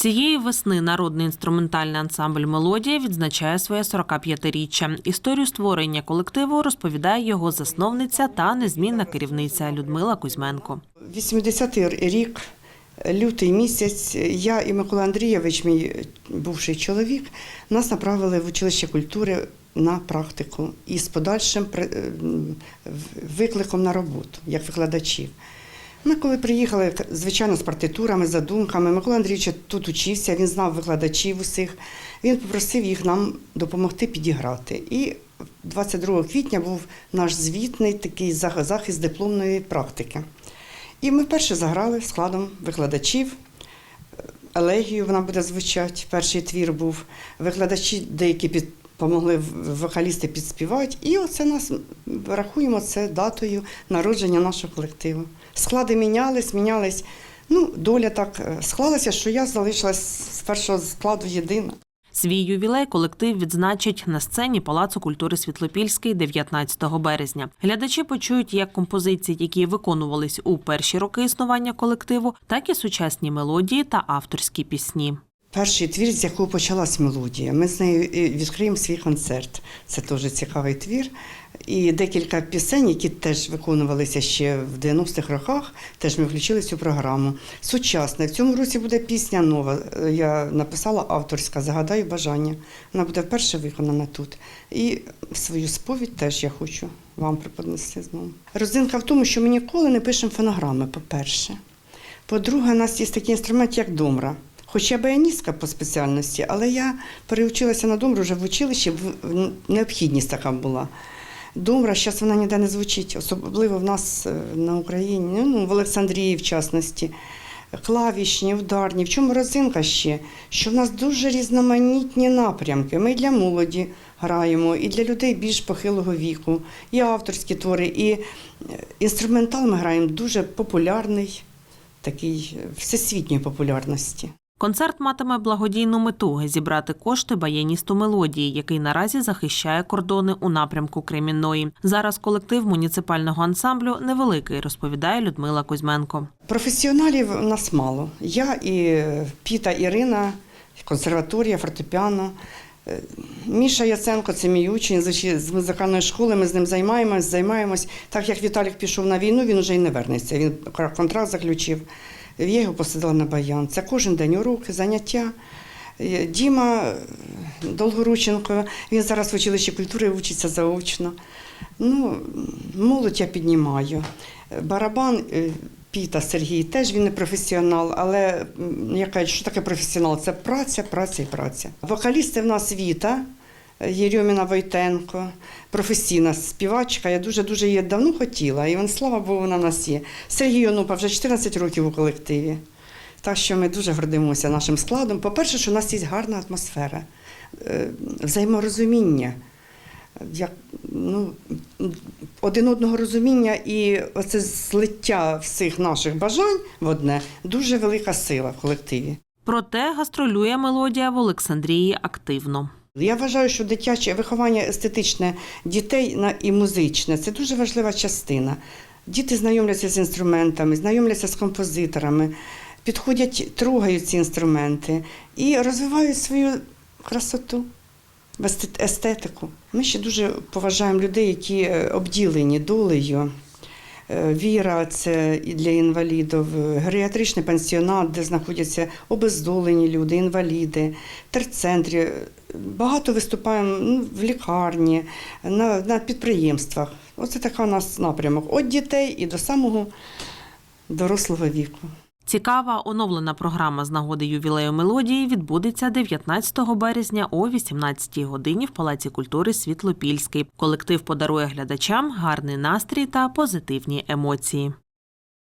Цієї весни народний інструментальний ансамбль Мелодія відзначає своє 45-річчя. Історію створення колективу розповідає його засновниця та незмінна керівниця Людмила Кузьменко. 80-й рік, лютий місяць, я і Микола Андрійович, мій бувший чоловік, нас направили в училище культури на практику і з подальшим при- викликом на роботу як викладачів. Ми коли приїхали, звичайно, з партитурами, задумками, Микола Андрійович тут учився, він знав викладачів усіх. Він попросив їх нам допомогти підіграти. І 22 квітня був наш звітний такий захист дипломної практики. І ми вперше заграли складом викладачів. Елегію вона буде звучати. Перший твір був. Викладачі деякі під, помогли вокалісти підспівати. І оце нас рахуємо це датою народження нашого колективу. Склади мінялись, мінялись. Ну, доля так е, склалася, що я залишилась з першого складу єдина. Свій ювілей колектив відзначить на сцені Палацу культури Світлопільський 19 березня. Глядачі почують як композиції, які виконувались у перші роки існування колективу, так і сучасні мелодії та авторські пісні. Перший твір, з якого почалась мелодія. Ми з нею відкриємо свій концерт. Це теж цікавий твір. І декілька пісень, які теж виконувалися ще в 90-х роках, теж ми включили цю програму. Сучасна. В цьому році буде пісня нова. Е, Я написала авторська Загадаю бажання. Вона буде вперше виконана тут. І свою сповідь теж я хочу вам преподнести знову. Родзинка в тому, що ми ніколи не пишемо фонограми, по-перше. По-друге, у нас є такий інструмент, як домра. Хоч я баяністка по спеціальності, але я переучилася на домру вже в училищі, в- необхідність така була. Домра, зараз вона ніде не звучить, особливо в нас е, на Україні, ну, в Олександрії, в частності. Клавішні, ударні. В чому родзинка ще? Що в нас дуже різноманітні напрямки. Ми для молоді граємо, і для людей більш похилого віку, і авторські твори, і е, інструментал ми граємо дуже популярний, такий е, всесвітньої популярності. Концерт матиме благодійну мету зібрати кошти баяністу мелодії, який наразі захищає кордони у напрямку Кремінної. Зараз колектив муніципального ансамблю невеликий, розповідає Людмила Кузьменко. Професіоналів у нас мало. Я і Піта Ірина, консерваторія, фортепіано. Е, Міша Яценко це мій учень з музикальної школи. Ми з ним займаємось, займаємось. Так як Віталік пішов на війну, він вже й не вернеться. Він контракт заключив. Я його посадила на баян. Це кожен день уроки, заняття. Е, Діма е, Долгорученко, він зараз в училищі культури вчиться заочно. Ну, молодь я піднімаю. Барабан е, Піта Сергій теж він не професіонал, але я кажу, що таке професіонал? Це праця, праця і праця. Вокалісти в нас Віта. Єрьоміна Войтенко, професійна співачка. Я дуже-дуже її давно хотіла, і вон, слава Богу, вона в нас є. Сергій Онупа вже 14 років у колективі. Так що ми дуже гордимося нашим складом. По-перше, що у нас є гарна атмосфера, е, взаєморозуміння. Як, ну, один одного розуміння і оце злиття всіх наших бажань в одне дуже велика сила в колективі. Проте гастролює мелодія в Олександрії активно. Я вважаю, що дитяче виховання естетичне дітей і музичне це дуже важлива частина. Діти знайомляться з інструментами, знайомляться з композиторами, підходять, трогають ці інструменти і розвивають свою красоту, естетику. Ми ще дуже поважаємо людей, які е, обділені долею. Е, Віра це і для інвалідів, е, геріатричний пансіонат, де знаходяться обездолені люди, інваліди, терцентрі. Багато виступаємо ну, в лікарні, на, на підприємствах. Оце така у нас напрямок. Від дітей і до самого дорослого віку. Цікава оновлена програма з нагоди ювілею мелодії відбудеться 19 березня о 18 годині в Палаці культури Світлопільський. Колектив подарує глядачам гарний настрій та позитивні емоції.